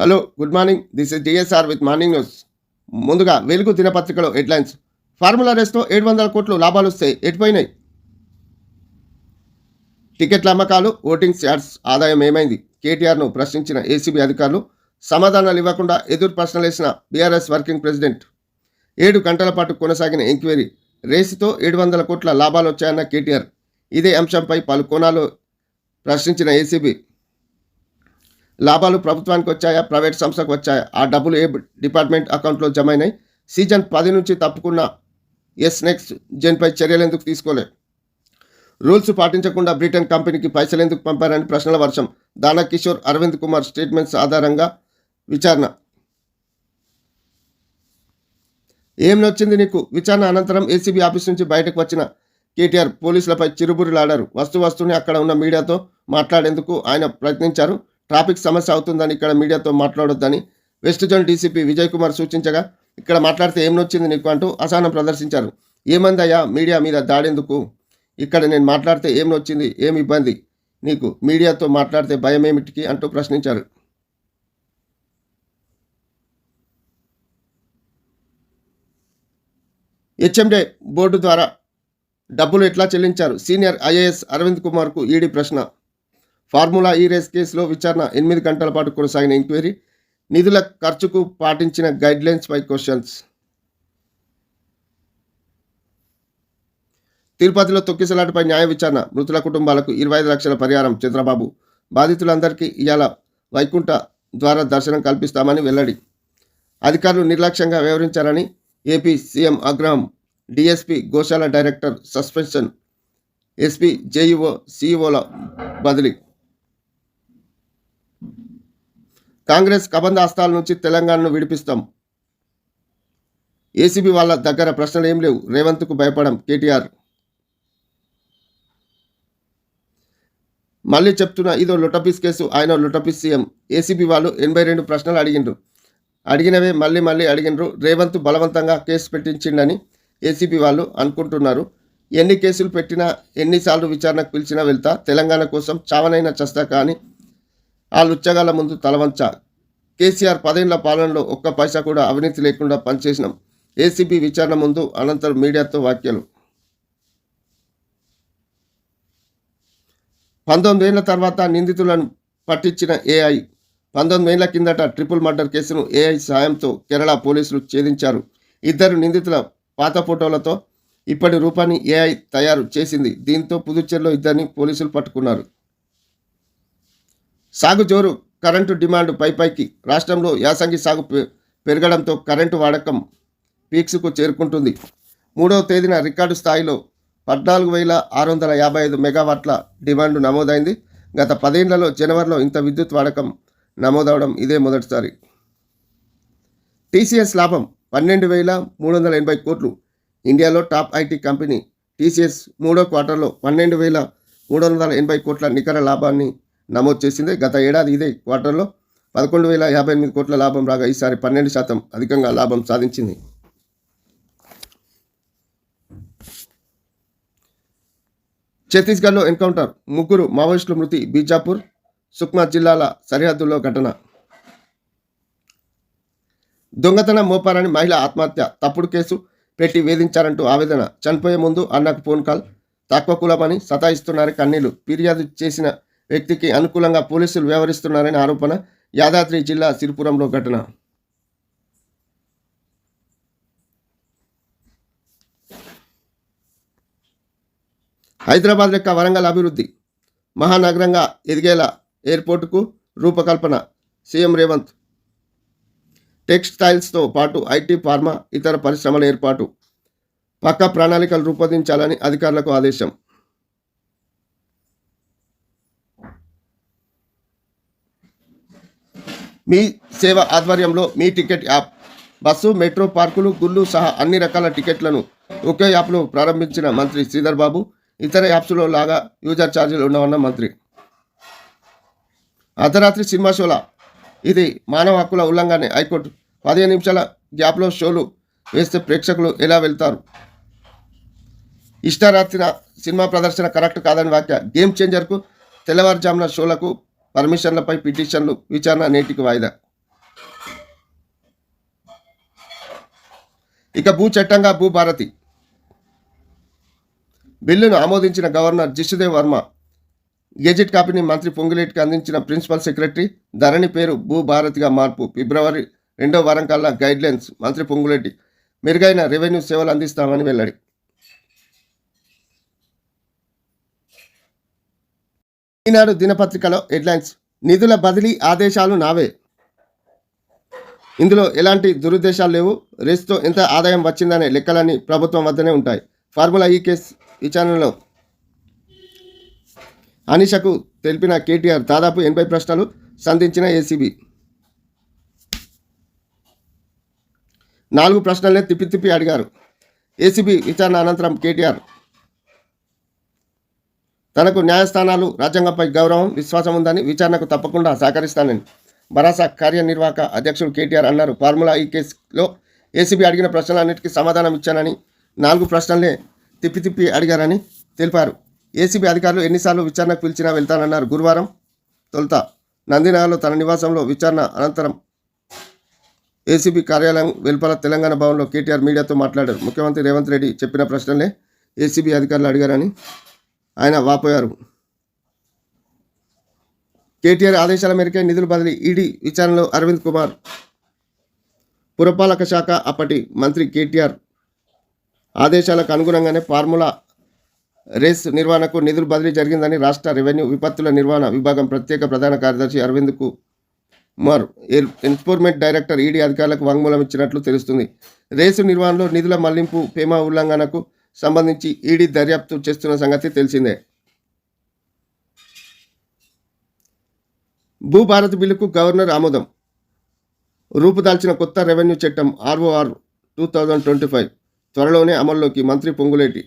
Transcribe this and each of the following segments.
Hello good morning this is DSR with morning news ముందుగా వెలుగు దినపత్రికలో headlines formula రేస్తో ఏడు వందల కోట్లు లాభాలు వస్తే ఎటుపోయినాయి? టికెట్ల అమ్మకాలు ఓటింగ్ యాడ్స్ ఆదాయం ఏమైంది? కేటీఆర్ను ప్రశ్నించిన ఏసీబీ అధికారులు సమాధానాలు ఇవ్వకుండా ఎదురు ప్రశ్నలేసిన బీఆర్ఎస్ వర్కింగ్ ప్రెసిడెంట్. ఏడు గంటల పాటు కొనసాగిన ఎంక్వైరీ. రేసుతో ఏడు వందల కోట్ల లాభాలు వచ్చాయన్న కేటీఆర్. ఇదే అంశంపై పలు కోణాలు ప్రశ్నించిన ఏసీబీ లాభాలు ప్రభుత్వానికి వచ్చాయా? ప్రైవేట్ సంస్థకు వచ్చాయా? ఆ డబ్బులు ఏ డిపార్ట్మెంట్ అకౌంట్లో జమ అయినాయి సీజన్ పది నుంచి తప్పుకున్న ఎస్ నెక్స్ట్ జెన్పై చర్యలు ఎందుకు తీసుకోలేదు? రూల్స్ పాటించకుండా బ్రిటన్ కంపెనీకి పైసలు ఎందుకు పంపారని ప్రశ్నల వర్షం. దానా కిషోర్ అరవింద్ కుమార్ స్టేట్మెంట్స్ ఆధారంగా విచారణ. ఏం నచ్చింది నీకు? విచారణ అనంతరం ఏసీబీ ఆఫీస్ నుంచి బయటకు వచ్చిన కేటీఆర్ పోలీసులపై చిరుబురులాడారు. వస్తు వస్తూనే అక్కడ ఉన్న మీడియాతో మాట్లాడేందుకు ఆయన ప్రయత్నించారు. ట్రాఫిక్ సమస్య అవుతుందని ఇక్కడ మీడియాతో మాట్లాడొద్దని west zone DCP Vijay Kumar సూచించగా ఇక్కడ మాట్లాడితే ఏం నొచ్చింది నీకు అంటూ అసహనం ప్రదర్శించారు. ఏమందయ్యా మీడియా మీద దాడేందుకు? ఇక్కడ నేను మాట్లాడితే ఏం నొచ్చింది ఏం ఇబ్బంది? నీకు మీడియాతో మాట్లాడితే భయం ఏమిటికి అంటూ ప్రశ్నించారు. హెచ్ఎండే బోర్డు ద్వారా డబ్బులు ఎట్లా చెల్లించారు? సీనియర్ ఐఏఎస్ అరవింద్ కుమార్కు ఈడీ ప్రశ్న. ఫార్ములా ఈ రేస్ కేసులో విచారణ ఎనిమిది గంటల పాటు కొనసాగిన ఎంక్వైరీ. నిధుల ఖర్చుకు పాటించిన గైడ్లైన్స్ పై క్వశ్చన్స్ తిరుపతిలో తొక్కిసలాటపై న్యాయ విచారణ. మృతుల కుటుంబాలకు ఇరవై ఐదు లక్షల పరిహారం. చంద్రబాబు బాధితులందరికీ ఇవాళ వైకుంఠ ద్వారా దర్శనం కల్పిస్తామని వెల్లడి. అధికారులు నిర్లక్ష్యంగా వ్యవహరించారని ఏపీ సీఎం ఆగ్రహం. డిఎస్పీ గోశాల డైరెక్టర్ సస్పెన్షన్. ఎస్పీ జేఈఓ సీఈఓల బదిలీ. కాంగ్రెస్ కబంధాస్తాల నుంచి తెలంగాణను విడిపిస్తాం. ఏసీబీ వాళ్ళ దగ్గర ప్రశ్నలు ఏం లేవు. రేవంత్కు భయపడం కేటీఆర్. మళ్ళీ చెప్తున్నా ఇదో లొటపిస్ కేసు ఆయన లుటపీస్ సీఎం. ఏసీబీ వాళ్ళు ఎనభై రెండు ప్రశ్నలు అడిగిండ్రు. అడిగినవే మళ్ళీ మళ్ళీ అడిగినరు రేవంత్ బలవంతంగా కేసు పెట్టించిండని ఏసీబీ వాళ్ళు అనుకుంటున్నారు. ఎన్ని కేసులు పెట్టినా ఎన్నిసార్లు విచారణకు పిలిచినా వెళ్తా తెలంగాణ కోసం చావనైనా చస్తా కానీ ఆ లుచ్చగాల ముందు తలవంచ కేసీఆర్ పదేళ్ళ పాలనలో ఒక్క పైసా కూడా అవినీతి లేకుండా పనిచేసినాం. ఏసీబీ విచారణ ముందు అనంతరం మీడియాతో వ్యాఖ్యలు. పంతొమ్మిదేళ్ళ తర్వాత నిందితులను పట్టించిన ఏఐ పంతొమ్మిదేళ్ళ కిందట ట్రిపుల్ మర్డర్ కేసును ఏఐ సాయంతో కేరళ పోలీసులు ఛేదించారు. ఇద్దరు నిందితుల పాత ఫోటోలతో ఇప్పటి రూపాన్ని ఏఐ తయారు చేసింది. దీంతో పుదుచ్చేరిలో ఇద్దరిని పోలీసులు పట్టుకున్నారు. సాగు జోరు కరెంటు డిమాండ్ పైపైకి రాష్ట్రంలో యాసంగి సాగు పె- పెరగడంతో కరెంటు వాడకం పీక్స్కు చేరుకుంటుంది. మూడవ తేదీన రికార్డు స్థాయిలో పద్నాలుగు వేల ఆరు వందల యాభై ఐదు మెగావాట్ల డిమాండ్ నమోదైంది. గత పదేళ్ళలో జనవరిలో ఇంత విద్యుత్ వాడకం నమోదవడం ఇదే మొదటిసారి. టీసీఎస్ లాభం పన్నెండు వేల మూడు వందల ఎనభై కోట్లు. ఇండియాలో టాప్ ఐటీ కంపెనీ టీసీఎస్ మూడో క్వార్టర్లో పన్నెండు వేల మూడు వందల ఎనభై కోట్ల నికర లాభాన్ని నమోదు చేసింది. గత ఏడాది ఇదే క్వార్టర్లో పదకొండు వేల యాభై ఎనిమిది కోట్ల లాభం రాగా ఈసారి పన్నెండు శాతం అధికంగా లాభం సాధించింది. ఛత్తీస్గఢ్లో ఎన్కౌంటర్ ముగ్గురు మావోయిస్టుల మృతి. బీజాపూర్ సుక్మా జిల్లాల సరిహద్దుల్లో ఘటన. దొంగతనం మోపారని మహిళ ఆత్మహత్య. తప్పుడు కేసు పెట్టి వేధించారంటూ ఆవేదన. చనిపోయే ముందు అన్నకు ఫోన్ కాల్. తక్కువ కులమని సతాయిస్తున్నారని కన్నీళ్ళు. ఫిర్యాదు చేసిన వ్యక్తికి అనుకూలంగా పోలీసులు వ్యవహరిస్తున్నారని ఆరోపణ యాదాద్రి జిల్లా సిరిపురంలో ఘటన. హైదరాబాద్ లెక్క వరంగల్ అభివృద్ధి మహానగరంగా ఎదిగేలా ఎయిర్పోర్టుకు రూపకల్పన సీఎం రేవంత్. టెక్స్టైల్స్తో పాటు ఐటీ ఫార్మా ఇతర పరిశ్రమల ఏర్పాటు. పక్క ప్రణాళికలు రూపొందించాలని అధికారులకు ఆదేశం. మీ సేవ ఆధ్వర్యంలో Mee ticket app bus metro పార్కులు గుళ్ళు సహా అన్ని రకాల టికెట్లను ఒకే యాప్లో ప్రారంభించిన మంత్రి శ్రీధర్ బాబు ఇతర యాప్స్లో లాగా యూజర్ ఛార్జీలు ఉండవన్న మంత్రి. అర్ధరాత్రి సినిమా షోల? ఇది మానవ హక్కుల ఉల్లంఘన. హైకోర్టు పదిహేను నిమిషాల గ్యాప్లో షోలు వేస్తే ప్రేక్షకులు ఎలా వెళ్తారు? ఇష్టారాత్రిన సినిమా ప్రదర్శన కరెక్ట్ కాదని వ్యాఖ్య. గేమ్ చేంజర్కు తెల్లవారుజామున షోలకు పర్మిషన్లపై పిటిషన్లు విచారణ నేటికి వాయిదా. ఇక భూ చట్టంగా భూభారతి బిల్లును ఆమోదించిన గవర్నర్ జిష్దేవ్ వర్మ గెజిట్ కాపీని మంత్రి పొంగులేటికి అందించిన ప్రిన్సిపల్ సెక్రటరీ ధరణి పేరు భూభారతిగా మార్పు ఫిబ్రవరి రెండో వారం కల్లా గైడ్లైన్స్ మంత్రి పొంగులేటి మెరుగైన రెవెన్యూ సేవలు అందిస్తామని వెల్లడి. ఈనాడు దినపత్రికలో హెడ్లైన్స్ నిధుల బదిలీ ఆదేశాలు నావే. ఇందులో ఎలాంటి దురుద్దేశాలు లేవు. రేసుతో ఎంత ఆదాయం వచ్చిందనే లెక్కలన్నీ ప్రభుత్వం వద్దనే ఉంటాయి. ఫార్ములా ఈ కేసు విచారణలో అనిషకు తెలిపిన కేటీఆర్ దాదాపు ఎనభై ప్రశ్నలు సంధించిన ఏసీబీ. నాలుగు ప్రశ్నలనే తిప్పి తిప్పి అడిగారు. ఏసీబీ విచారణ అనంతరం కేటీఆర్ తనకు న్యాయస్థానాలు రాజ్యాంగంపై గౌరవం విశ్వాసం ఉందని విచారణకు తప్పకుండా సహకరిస్తానని భరాసా కార్యనిర్వాహక అధ్యక్షుడు కేటీఆర్ అన్నారు. ఫార్ములా ఈ కేసులో ఏసీబీ అడిగిన ప్రశ్నలన్నిటికీ సమాధానం ఇచ్చానని నాలుగు ప్రశ్నలే తిప్పి తిప్పి అడిగారని తెలిపారు. ఏసీబీ అధికారులు ఎన్నిసార్లు విచారణకు పిలిచినా వెళ్తానన్నారు. గురువారం తొలుత నందినగర్లో తన నివాసంలో విచారణ అనంతరం ఏసీబీ కార్యాలయం వెలుపల తెలంగాణ భవన్లో కేటీఆర్ మీడియాతో మాట్లాడారు. ముఖ్యమంత్రి రేవంత్ రెడ్డి చెప్పిన ప్రశ్నలే ఏసీబీ అధికారులు అడిగారని ఆయన వాపోయారు. కేటీఆర్ ఆదేశాల మేరకే నిధుల బదిలీ ఈడీ విచారణలో అరవింద్ కుమార్. పురపాలక శాఖ అప్పటి మంత్రి కేటీఆర్ ఆదేశాలకు అనుగుణంగానే ఫార్ములా రేస్ నిర్వహణకు నిధులు బదిలీ జరిగిందని రాష్ట్ర రెవెన్యూ విపత్తుల నిర్వహణ విభాగం ప్రత్యేక ప్రధాన కార్యదర్శి Arvind Kumar enforcement enforcement director ED అధికారులకు వాంగ్మూలం ఇచ్చినట్లు తెలుస్తుంది. రేసు నిర్వహణలో నిధుల మళ్ళింపు పేమా ఉల్లంఘనకు సంబంధించి ఈడీ దర్యాప్తు చేస్తున్న సంగతి తెలిసిందే. భూభారత్ బిల్లుకు గవర్నర్ ఆమోదం. రూపుదాల్చిన కొత్త రెవెన్యూ చట్టం ROR two thousand twenty five త్వరలోనే అమల్లోకి మంత్రి పొంగులేటి.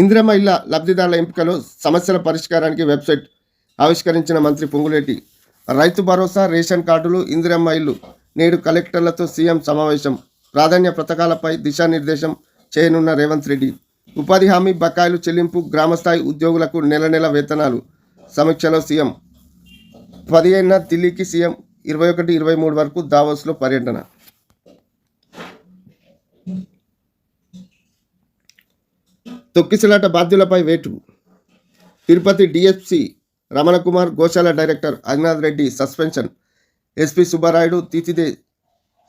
ఇందిరమ్మ ఇళ్ళ లబ్ధిదారుల ఎంపికలో సమస్యల పరిష్కారానికి వెబ్సైట్ ఆవిష్కరించిన మంత్రి పొంగులేటి. రైతు భరోసా రేషన్ కార్డులు ఇందిరమ్మ ఇల్లు నేడు కలెక్టర్లతో సీఎం సమావేశం. ప్రాధాన్య పథకాలపై దిశానిర్దేశం చేయనున్న రేవంత్ రెడ్డి. ఉపాధి హామీ బకాయిలు చెల్లింపు గ్రామస్థాయి ఉద్యోగులకు నెల నెల వేతనాలు. సమీక్షలో సీఎం పదిహేనున ఢిల్లీకి సీఎం ఇరవై ఒకటి ఇరవై మూడు వరకు దావోస్లో పర్యటన. తొక్కిసలాట బాధ్యులపై వేటు. తిరుపతి డిఎఫ్సి రమణకుమార్ గోశాల director Ajnath Reddy suspension. SP Subbarayudu తీర్చిదే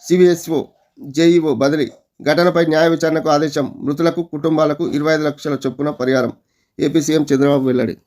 CVSO JEO బదిలీ. ఘటనపై న్యాయ విచారణకు ఆదేశం మృతులకు కుటుంబాలకు ఇరవై ఐదు లక్షల చొప్పున పరిహారం. ఏపీ సీఎం చంద్రబాబు వెల్లడి.